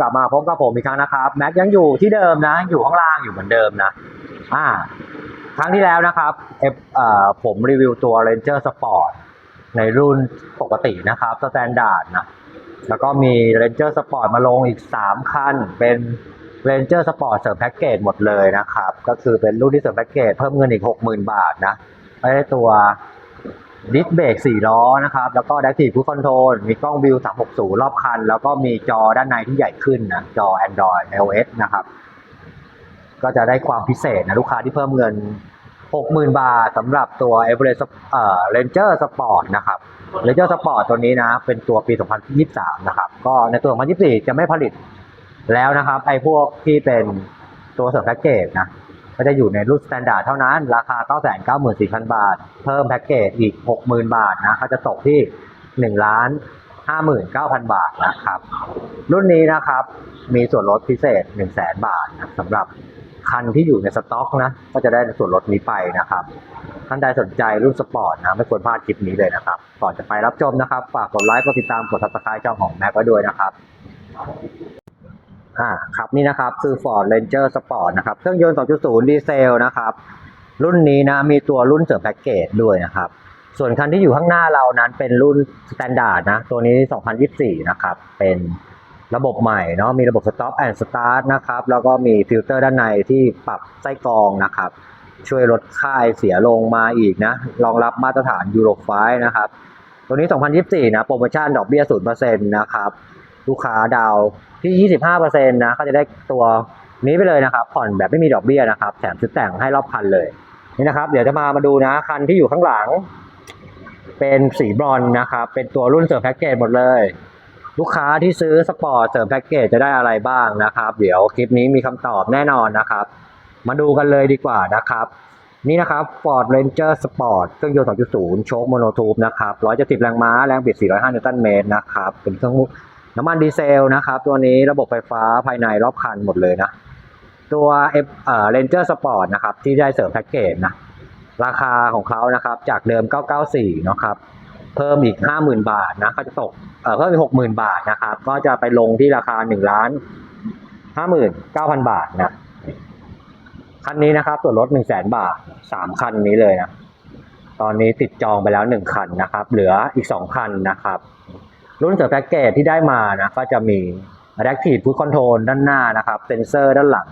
กลับมาพบกับผมอีกครั้งนะครับ แม็กยังอยู่ที่เดิมนะ อยู่ข้างล่างอยู่เหมือนเดิมนะ อ่า ครั้งที่แล้วนะครับเอฟเอ่อผมรีวิวตัว Ranger Sport ในรุ่นปกตินะครับสแตนดาร์ดนะ แล้วก็มี Ranger Sport มาลงอีก 3 คัน เป็น Ranger Sport เสริมแพ็กเกจหมดเลยนะครับ ก็คือเป็นรุ่นที่เสริมแพ็กเกจเพิ่มเงินอีก 60,000 บาทนะ ไม่ได้ตัว ดิสเบรก4ล้อนะครับ แล้วก็ Active Cruise Control มีกล้องวิว 360 รอบคัน แล้วก็มีจอด้านในที่ใหญ่ขึ้นนะ จอ Android iOS นะครับ ก็จะได้ความพิเศษนะ ลูกค้าที่เพิ่มเงิน 60,000 บาทสำหรับตัว e v e r e s t เอ่อ Ranger Sport นะครับ Ranger Sport ตัวนี้นะ เป็นตัวปี 2023 นะครับ ก็ในตัว 2024 จะไม่ผลิตแล้วนะครับ ไอ้พวกที่เป็นตัวเสริมแพ็กเกจนะ ก็จะอยู่ในรุ่น Standard เท่านั้น ราคา 994,000 บาท เพิ่มแพ็กเกจอีก 60,000 บาทนะก็จะตกที่ 1 ล้าน 59,000 บาทนะครับ รุ่นนี้นะครับมีส่วนลดพิเศษ 100,000 บาทนะสำหรับคันที่อยู่ในสต็อกนะก็จะได้ส่วนลดนี้ไปนะครับ ท่านใดสนใจรุ่นสปอร์ตนะไม่ควรพลาดคลิปนี้เลยนะครับ ก่อนจะไปรับชมนะครับ ฝากกดไลค์กดติดตามกด subscribe ช่องของแม็กไว้ด้วยนะครับ อ่าครับนี่นะครับคือ Ford Ranger Sport นะครับ เครื่องยนต์ 2.0 ดีเซลนะครับ รุ่นนี้นะมีตัวรุ่นเสริมแพ็กเกจด้วยนะครับ ส่วนคันที่อยู่ข้างหน้าเรานั้นเป็นรุ่นสแตนดาร์ดนะ ตัวนี้ 2024 นะครับ เป็นระบบใหม่เนาะมีระบบ Stop and Start นะครับ แล้วก็มีฟิลเตอร์ด้านในที่ปรับไส้กรองนะครับ ช่วยลดค่าเสียลงมาอีกนะ รองรับมาตรฐานยูโร5นะครับ ตัวนี้ 2024 นะ โปรโมชั่นดอกเบี้ย 0%นะครับ ลูกค้าดาวที่ 25%นะก็จะได้ตัวนี้ไปเลยนะครับ ผ่อนแบบไม่มีดอกเบี้ยนะครับ แถมชุดแต่งให้รอบคันเลยนี่นะครับ เดี๋ยวจะมามาดูนะคันที่อยู่ข้างหลัง เป็นสีบรอนนะครับ เป็นตัวรุ่นเสริมแพ็กเกจหมดเลย ลูกค้าที่ซื้อสปอร์ตเสริมแพ็กเกจจะได้อะไรบ้างนะครับ เดี๋ยวคลิปนี้มีคำตอบแน่นอนนะครับ มาดูกันเลยดีกว่านะครับ นี่นะครับ Ford Ranger Sport เครื่องยนต์ 2.0 โชคโมโนทูบนะครับ 170 แรงม้า แรงบิด 405 นิวตันเมตรนะครับ เป็นเครื่อง น้ำมันดีเซลนะครับ ตัวนี้ระบบไฟฟ้าภายในรอบคันหมดเลยนะ ตัวเอ่อ Ranger Sport นะครับ ที่ได้เสริมแพ็กเกจนะ ราคาของเขานะครับ จากเดิม 994นะครับ เพิ่มอีก 50,000 บาทนะก็จะตกเอ่อเพิ่มอีก60,000 บาทนะครับ ก็จะไปลงที่ราคา1ล้าน59,000 บาทนะ คันนี้นะครับส่วนลด1 0 0 0 0แบาท 3 คันนี้เลยนะ ตอนนี้ติดจองไปแล้ว 1 คันนะครับ เหลืออีก 2 คันนะครับ รุ่นเสริมแพ็กเกจที่ได้มานะก็จะมี Adaptive Cruise Control ด้านหน้านะครับเซนเซอร์ด้านหลัง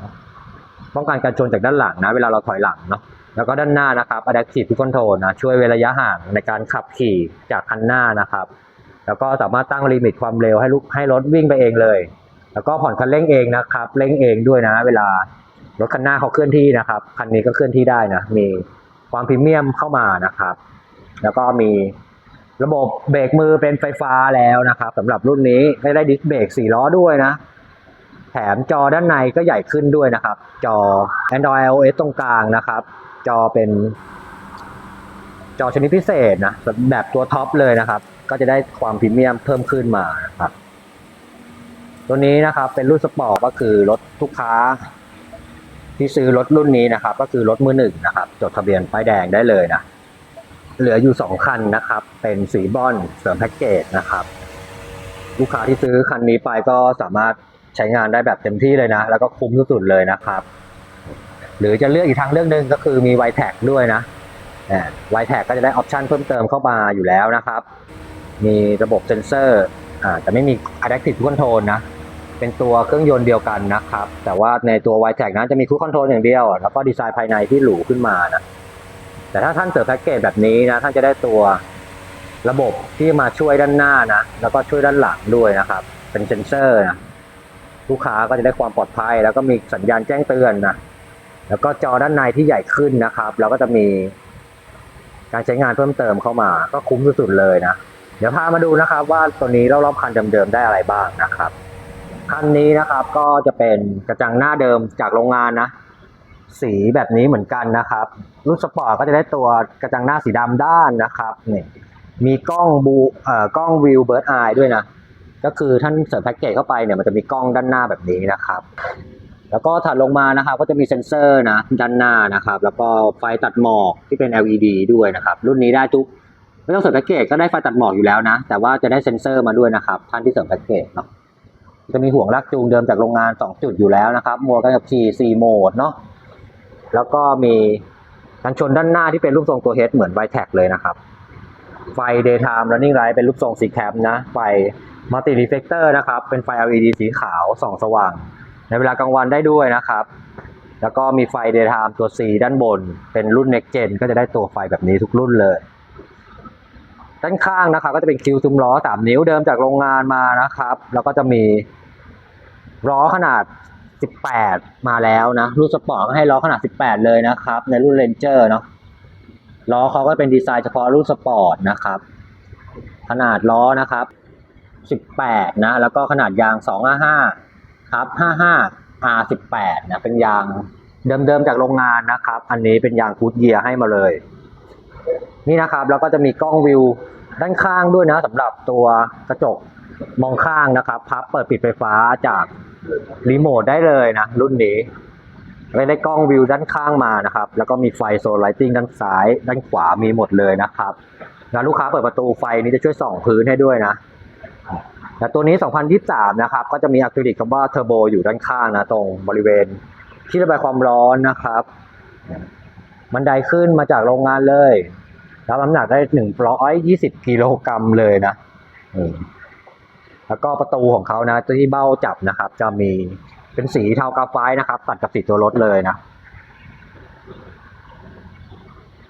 ป้องกันการชนจากด้านหลังนะเวลาเราถอยหลังเนาะแล้วก็ด้านหน้านะครับ Adaptive Cruise Control นะช่วยเว้นระยะห่างในการขับขี่จากคันหน้านะครับ แล้วก็สามารถตั้งลิมิตความเร็วให้ลูกให้รถวิ่งไปเองเลย แล้วก็ผ่อนคันเร่งเองนะครับเร่งเองด้วยนะ เวลารถคันหน้าเขาเคลื่อนที่นะครับคันนี้ก็เคลื่อนที่ได้นะมีความพรีเมียมเข้ามานะครับ แล้วก็มี ระบบเบรกมือเป็นไฟฟ้าแล้วนะครับสำหรับรุ่นนี้ไม่ได้ดิสเบรก4ล้อด้วยนะ แถมจอด้านในก็ใหญ่ขึ้นด้วยนะครับ จอ Android iOS ตรงกลางนะครับ จอเป็น จอชนิดพิเศษนะแบบตัวท็อปเลยนะครับ ก็จะได้ความพรีเมียมเพิ่มขึ้นมานะครับ ตัวนี้นะครับเป็นรุ่นสปอร์ตก็คือรถทุกค้า ที่ซื้อรถรุ่นนี้นะครับ ก็คือรถมือหนึ่งนะครับ จดทะเบียนป้ายแดงได้เลยนะ เหลืออยู่สองคันนะครับ เป็นสีบอลเสริมแพ็กเกจนะครับ ลูกค้าที่ซื้อคันนี้ไปก็สามารถใช้งานได้แบบเต็มที่เลยนะ แล้วก็คุ้มสุดๆเลยนะครับ หรือจะเลือกอีกทางเลือกหนึ่งก็คือมี y t a g ด้วยนะไวแท็กก็จะได้ออปชันเพิ่มเติมเข้ามาอยู่แล้วนะครับ มีระบบเซนเซอร์อาแต่ไม่มี Adaptive Cruise Control นะ เป็นตัวเครื่องยนต์เดียวกันนะครับ แต่ว่าในตัว y t a g นั้นจะมี Cruise Control อย่างเดียว แล้วก็ดีไซน์ภายในที่หรูขึ้นมานะ แต่ถ้าท่านเสิร์ฟแพ็กเกจแบบนี้นะ ท่านจะได้ตัวระบบที่มาช่วยด้านหน้านะ แล้วก็ช่วยด้านหลังด้วยนะครับ เป็นเซนเซอร์นะลูกค้าก็จะได้ความปลอดภัย แล้วก็มีสัญญาณแจ้งเตือนนะแล้วก็จอด้านในที่ใหญ่ขึ้นนะครับแล้วก็จะมีการใช้งานเพิ่มเติมเข้ามา ก็คุ้มสุดๆเลยนะ เดี๋ยวพามาดูนะครับ ว่าตัวนี้รอบๆคันเดิมๆได้อะไรบ้างนะครับคันนี้นะครับก็จะเป็นกระจังหน้าเดิมจากโรงงานนะ สีแบบนี้เหมือนกันนะครับ รุ่นสปอร์ตก็จะได้ตัวกระจังหน้าสีดำด้านนะครับนี่มีกล้องบูเอ่อกล้องวิวเบิร์ดไอด้วยนะ ก็คือท่านเสริมแพ็กเกจเข้าไปเนี่ยมันจะมีกล้องด้านหน้าแบบนี้นะครับ แล้วก็ถัดลงมานะครับก็จะมีเซ็นเซอร์นะด้านหน้านะครับ แล้วก็ไฟตัดหมอกที่เป็น LED ด้วยนะครับ รุ่นนี้ได้ทุกไม่ต้องเสริมแพ็กเกจก็ได้ไฟตัดหมอกอยู่แล้วนะ แต่ว่าจะได้เซ็นเซอร์มาด้วยนะครับ ท่านที่เสริมแพ็กเกจเนาะจะมีห่วงลากจูงเดิมจากโรงงาน 2 จุดอยู่แล้วนะครับโหมดการขับขี่4โหมดเนาะ แล้วก็มีกันชนด้านหน้าที่เป็นรูปทรงตัว H เหมือน v i t e c เลยนะครับ ไฟ daytime running light เป็นรูปทรงสีแคมนะ ไฟ multi reflector นะครับ เป็นไฟ LED สีขาวส่องสว่าง ในเวลากลางวันได้ด้วยนะครับ แล้วก็มีไฟ daytime ตัว C ด้านบน เป็นรุ่น next gen ก็จะได้ตัวไฟแบบนี้ทุกรุ่นเลย ด้านข้างนะครับ ก็จะเป็นคิวซุ้มล้อ 3 นิ้วเดิมจากโรงงานมานะครับ แล้วก็จะมีล้อขนาด 18 มาแล้วนะรุ่นสปอร์ตก็ให้ล้อขนาด 18 เลยนะครับ ในรุ่น Ranger เนาะล้อเขาก็เป็นดีไซน์เฉพาะรุ่นสปอร์ตนะครับ ขนาดล้อนะครับ 18 นะ แล้วก็ขนาดยาง 255 ครับ 55 R18 นะเป็นยางเดิมๆจากโรงงานนะครับ อันนี้เป็นยางกูดเยียร์ให้มาเลย นี่นะครับ แล้วก็จะมีกล้องวิวด้านข้างด้วยนะสำหรับตัวกระจกมองข้างนะครับ พับเปิดปิดไฟฟ้าจาก รีโมทได้เลยนะ รุ่นนี้ไม่ได้กล้องวิวด้านข้างมานะครับ แล้วก็มีไฟโซลไลติงด้านซ้าย ด้านขวามีหมดเลยนะครับงานลูกค้าเปิดประตูไฟนี้จะช่วยส่องพื้นให้ด้วยนะแต่ตัวนี้ 2023 นะครับ ก็จะมีอะคริลิกคำว่าเทอร์โบอยู่ด้านข้างนะ ตรงบริเวณที่ระบายความร้อนนะครับบันไดขึ้นมาจากโรงงานเลยรับน้ำหนักได้ 120 กิโลกรัมเลยนะ แล้วก็ประตูของเขานะที่เบ้าจับนะครับ จะมีเป็นสีเทากาไฟนะครับ ตัดกับสีตัวรถเลยนะ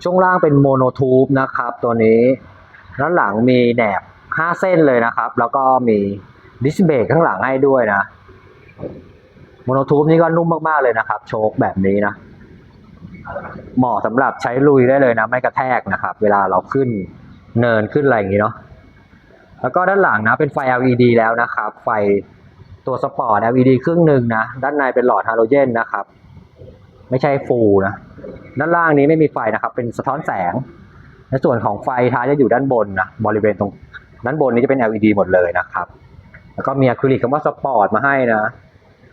ช่วงล่างเป็นโมโนทูบนะครับ ตัวนี้ด้านหลังมีแหนบ5เส้นเลยนะครับ แล้วก็มีดิสเบรกข้างหลังให้ด้วยนะโมโนทูบนี่ก็นุ่มมากๆเลยนะครับ โชคแบบนี้นะเหมาะสำหรับใช้ลุยได้เลยนะ ไม่กระแทกนะครับ เวลาเราขึ้นเนินขึ้นอะไรอย่างนี้เนาะ แล้วก็ด้านหลังนะเป็นไฟ LED แล้วนะครับ ไฟตัวสปอร์ต LED ครึ่งหนึ่งนะ ด้านในเป็นหลอดฮาโลเจนนะครับ ไม่ใช่ฟูนะ ด้านล่างนี้ไม่มีไฟนะครับ เป็นสะท้อนแสง ในส่วนของไฟท้ายจะอยู่ด้านบนนะ บริเวณตรงด้านบนนี้จะเป็น LED หมดเลยนะครับ แล้วก็มีอะคริลิกคำว่าสปอร์ตมาให้นะ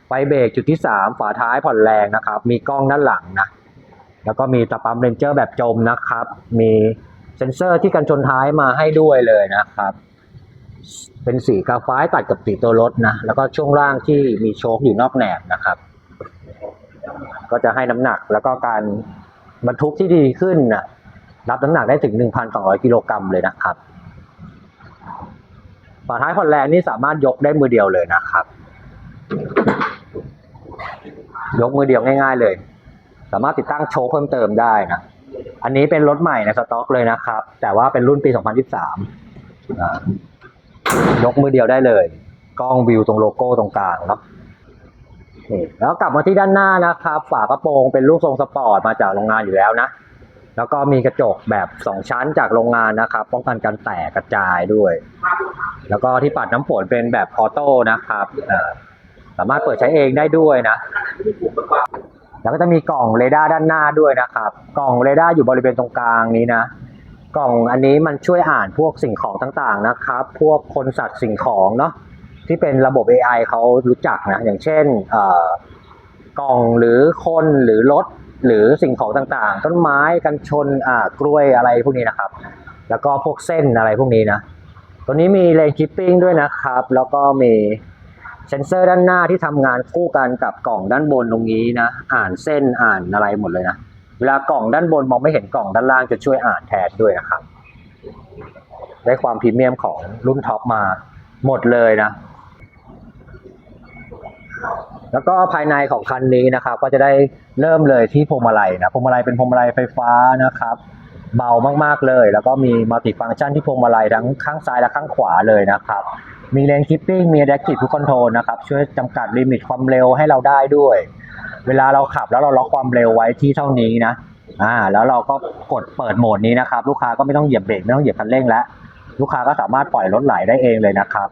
ไฟเบรกจุดที่ 3 ฝาท้ายผ่อนแรงนะครับ มีกล้องด้านหลังนะ แล้วก็มีตะปั๊มเรนเจอร์แบบจมนะครับ มีเซ็นเซอร์ที่กันชนท้ายมาให้ด้วยเลยนะครับ เป็นสีกาไฟตัดกับสีตัวรถนะ แล้วก็ช่วงล่างที่มีโชคอยู่นอกแหนบนะครับ ก็จะให้น้ำหนักแล้วก็การบรรทุกที่ดีขึ้นนะรับน้ำหนักได้ถึง 1,200 กิโลกรัมเลยนะครับฝาท้ายผ่อนแรงนี่สามารถยกได้มือเดียวเลยนะครับ ยกมือเดียวง่าย ๆเลย สามารถติดตั้งโชว์เพิ่มเติมได้นะอันนี้เป็นรถใหม่ในสต็อกเลยนะครับ แต่ว่าเป็นรุ่นปี 2023อ่า ยกมือเดียวได้เลย กล้องวิวตรงโลโก้ตรงกลางเนาะแล้วกลับมาที่ด้านหน้านะครับ ฝากระโปรงเป็นรูปทรงสปอร์ตมาจากโรงงานอยู่แล้วนะ แล้วก็มีกระจกแบบ 2 ชั้นจากโรงงานนะครับ ป้องกันการแตกกระจายด้วย แล้วก็ที่ปัดน้ำฝนเป็นแบบออโต้นะครับสามารถเปิดใช้เองได้ด้วยนะ แล้วก็จะมีกล่องเรดาร์ด้านหน้าด้วยนะครับ กล่องเรดาร์อยู่บริเวณตรงกลางนี้นะ กล่องอันนี้มันช่วยอ่านพวกสิ่งของต่างๆนะครับ พวกคนสัตว์สิ่งของเนาะที่เป็นระบบ AI เขารู้จักนะ อย่างเช่นกล่องหรือคนหรือรถหรือสิ่งของต่างๆ ต้นไม้กันชนอ่ากล้วยอะไรพวกนี้นะครับ แล้วก็พวกเส้นอะไรพวกนี้นะ ตัวนี้มีเลนคิปปิ้งด้วยนะครับ แล้วก็มีเซนเซอร์ด้านหน้าที่ทำงานคู่กันกับกล่องด้านบนตรงนี้นะ อ่านเส้นอ่านอะไรหมดเลยนะ เวลากล่องด้านบนมองไม่เห็นกล่องด้านล่างจะช่วยอ่านแทนด้วยนะครับ ได้ความพรีเมียมของรุ่นท็อปมาหมดเลยนะ แล้วก็ภายในของคันนี้นะครับ ก็จะได้เริ่มเลยที่พวงมาลัยนะพวงมาลัยเป็นพวงมาลัยไฟฟ้านะครับ เบามากๆเลย แล้วก็มีมัลติฟังก์ชันที่พวงมาลัยทั้งข้างซ้ายและข้างขวาเลยนะครับ มีเลนคิปปิ้งมี Adaptive Cruise Control นะครับ ช่วยจำกัดลิมิตความเร็วให้เราได้ด้วย เวลาเราขับแล้วเราล็อกความเร็วไว้ที่เท่านี้นะอ่าแล้วเราก็กดเปิดโหมดนี้นะครับ ลูกค้าก็ไม่ต้องเหยียบเบรกไม่ต้องเหยียบคันเร่งแล้วลูกค้าก็สามารถปล่อยรถไหลได้เองเลยนะครับ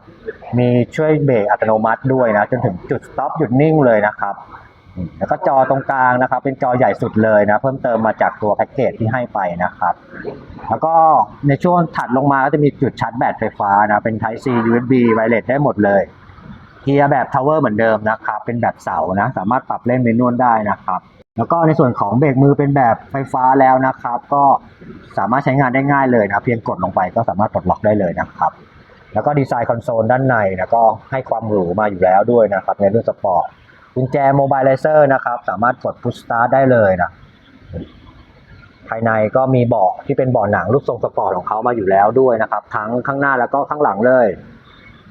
มีช่วยเบรกอัตโนมัติด้วยนะจนถึงจุดสต็อปหยุดนิ่งเลยนะครับ แล้วก็จอตรงกลางนะครับ เป็นจอใหญ่สุดเลยนะ เพิ่มเติมมาจากตัวแพ็กเกจที่ให้ไปนะครับ แล้วก็ในช่วงถัดลงมาก็จะมีจุดชาร์จแบตไฟฟ้านะ เป็น Type C USB Wireless ได้หมดเลย เกียร์แบบ Tower เหมือนเดิมนะครับ เป็นแบบเสานะ สามารถปรับเล่นเมนวลได้นะครับ แล้วก็ในส่วนของเบรกมือเป็นแบบไฟฟ้าแล้วนะครับ ก็สามารถใช้งานได้ง่ายเลยนะ เพียงกดลงไปก็สามารถปลดล็อกได้เลยนะครับ แล้วก็ดีไซน์คอนโซลด้านในนะก็ให้ความหรูมาอยู่แล้วด้วยนะครับในรุ่นสปอร์ตกุญแจโมบายไลเซอร์นะครับ สามารถกดพุชสตาร์ทได้เลยนะภายในก็มีเบาะที่เป็นเบาะหนังรูปทรงสปอร์ตของเขามาอยู่แล้วด้วยนะครับ ทั้งข้างหน้าแล้วก็ข้างหลังเลย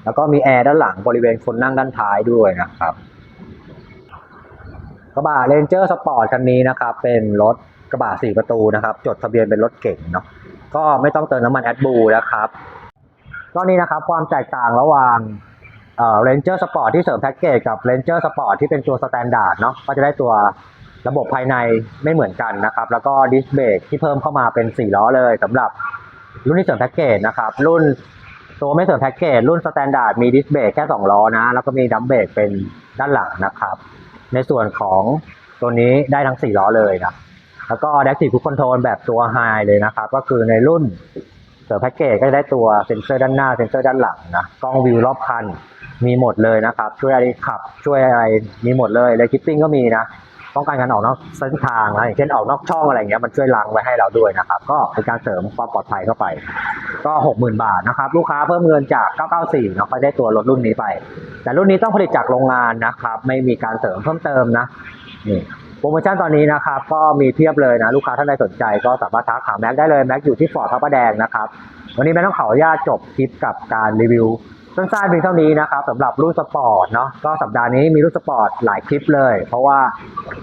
แล้วก็มีแอร์ด้านหลังบริเวณคนนั่งด้านท้ายด้วยนะครับกระบะเรนเจอร์สปอร์ตคันนี้นะครับ เป็นรถกระบะสี่ประตูนะครับ จดทะเบียนเป็นรถเก่งเนาะก็ไม่ต้องเติมน้ำมันแอดบูนะครับก็นี่นะครับความแตกต่างระหว่างเอ่อเรนเจอร์สปอร์ตที่เสริมแพ็กเกจกับเรนเจอร์สปอร์ตที่เป็นตัวสแตนดาร์ดเนาะก็จะได้ตัวระบบภายในไม่เหมือนกันนะครับ แล้วก็ดิสเบรกที่เพิ่มเข้ามาเป็น 4 ล้อเลยสำหรับรุ่นที่เสริมแพ็กเกจนะครับ รุ่น ตัวไม่เสริมแพ็กเกจรุ่นสแตนดาร์ดมีดิสเบรกแค่2ล้อนะ แล้วก็มีดัมเบรกเป็นด้านหลังนะครับ ในส่วนของตัวนี้ได้ทั้ง 4 ล้อเลยนะ แล้วก็ Adaptive Cruise Control แบบตัว High เลยนะครับ ก็คือในรุ่นเสริมแพ็กเกจก็ได้ตัวเซ็นเซอร์ด้านหน้า เซ็นเซอร์ด้านหลังนะ กล้องวิวรอบคันมีหมดเลยนะครับ ช่วยอะไรขับ ช่วยอะไรมีหมดเลยเลยคิปปิ้งก็มีนะ ป้องกันการออกนอกเส้นทางนะอย่างเช่นออกนอกช่องอะไรอย่างเงี้ยมันช่วยล้างไว้ให้เราด้วยนะครับ ก็เป็นการเสริมความปลอดภัยเข้าไป ก็60,000บาทนะครับ ลูกค้าเพิ่มเงินจาก 994เนาะก็ได้ตัวรถรุ่นนี้ไป แต่รุ่นนี้ต้องผลิตจากโรงงานนะครับ ไม่มีการเสริมเพิ่มเติมนะนี่โปรโมชั่นตอนนี้นะครับ ก็มีเพียบเลยนะ ลูกค้าท่านใดสนใจก็สามารถทักหาแม็กได้เลยแม็กอยู่ที่ฟอร์ดพระประแดงนะครับ วันนี้แม็กต้องขออนุญาตจบคลิปกับการรีวิว สั้นๆเพียงเท่านี้นะครับสำหรับรุ่นสปอร์ตเนาะก็สัปดาห์นี้มีรุ่นสปอร์ตหลายคลิปเลย เพราะว่า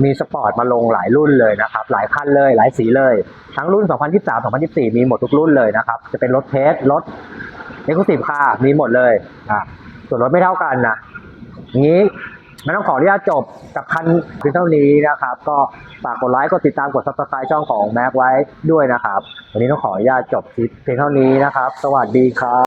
มีสปอร์ตมาลงหลายรุ่นเลยนะครับ หลายคันเลยหลายสีเลย ทั้งรุ่น 2023 2024 มีหมดทุกรุ่นเลยนะครับ จะเป็นรถเทสรถเอ็กซ์คลูซีฟคามีหมดเลยอะส่วนรถไม่เท่ากันนะอย่างนี้ไม่ต้องขออนุญาตจบกับคันเพียงเท่านี้นะครับ ก็ฝากกดไลค์กดติดตามกด subscribe ช่องของแม็กไว้ด้วยนะครับ วันนี้ต้องขออนุญาตจบคลิปเพียงเท่านี้นะครับ สวัสดีครับ